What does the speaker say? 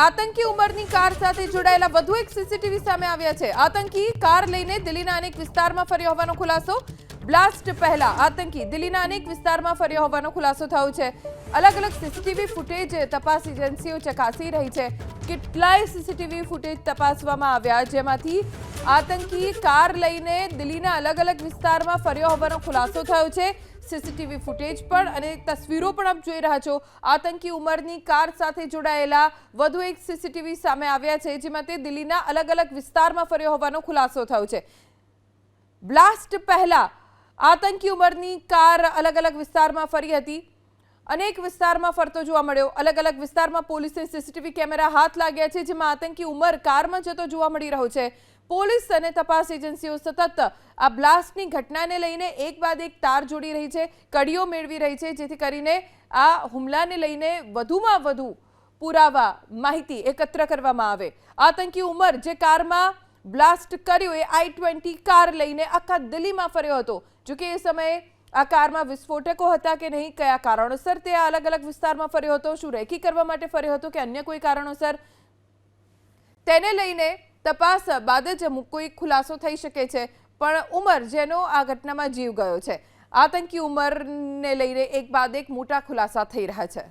આતંકી ઉંમરની કાર સાથે જોડાયેલા વધુ એક સીસીટીવી સામે આવ્યા છે. આતંકી કાર લઈને દિલ્હીના અનેક વિસ્તારમાં ફર્યો હોવાનો ખુલાસો. બ્લાસ્ટ પહેલા આતંકી દિલ્હીના અનેક વિસ્તારમાં ફર્યો હોવાનો ખુલાસો થયો છે. અલગ અલગ સીસીટીવી ફૂટેજ તપાસ એજન્સીઓ ચકાસી રહી છે. કેટલાય સીસીટીવી ફૂટેજ તપાસવામાં આવ્યા, જેમાંથી આતંકી કાર લઈને દિલ્હીના અલગ અલગ વિસ્તારમાં ફર્યો હોવાનો ખુલાસો થયો છે. સીસીટીવી ફૂટેજ પણ અને તસવીરો પણ આપ જોઈ રહ્યા છો. આતંકી ઉંમરની કાર સાથે જોડાયેલા વધુ એક સીસીટીવી સામે આવ્યા છે, જેમાં તે દિલ્હીના અલગ અલગ વિસ્તારમાં ફર્યો હોવાનો ખુલાસો થયો છે. બ્લાસ્ટ પહેલા આતંકી ઉંમરની કાર અલગ અલગ વિસ્તારમાં ફરી હતી. અનેક વિસ્તારમાં ફરતો જોવા મળ્યો. અલગ અલગ વિસ્તારમાં પોલીસે સીસીટીવી કેમેરા હાથ લાગ્યા છે, જેમાં આતંકી ઉંમર કારમાં જતો જોવા મળી રહ્યો છે. પોલીસ અને તપાસ એજન્સીઓ સતત આ બ્લાસ્ટની ઘટનાને લઈને એક બાદ એક તાર જોડી રહી છે, કડીઓ મેળવી રહી છે, જેથી કરીને આ હુમલાને લઈને વધુમાં વધુ પુરાવા, માહિતી એકત્ર કરવામાં આવે. આતંકી ઉંમર જે કારમાં બ્લાસ્ટ કર્યો એ આઈ ટ્વેન્ટી કાર લઈને આખા દિલ્હીમાં ફર્યો હતો. જોકે એ સમયે આ કારમાં વિસ્ફોટકો હતા કે નહીં, કયા કારણોસર તે અલગ અલગ વિસ્તારમાં ફર્યો હતો, શું રેકી કરવા માટે ફર્યો હતો કે અન્ય કોઈ કારણોસર? તેને લઈને તપાસ બાદ જ કોઈ ખુલાસો થઈ શકે છે. પણ ઉમર, જેનો આ ઘટનામાં જીવ ગયો છે. આતંકી ઉંમરને લઈને એક બાદ એક મોટા ખુલાસા થઈ રહ્યા છે.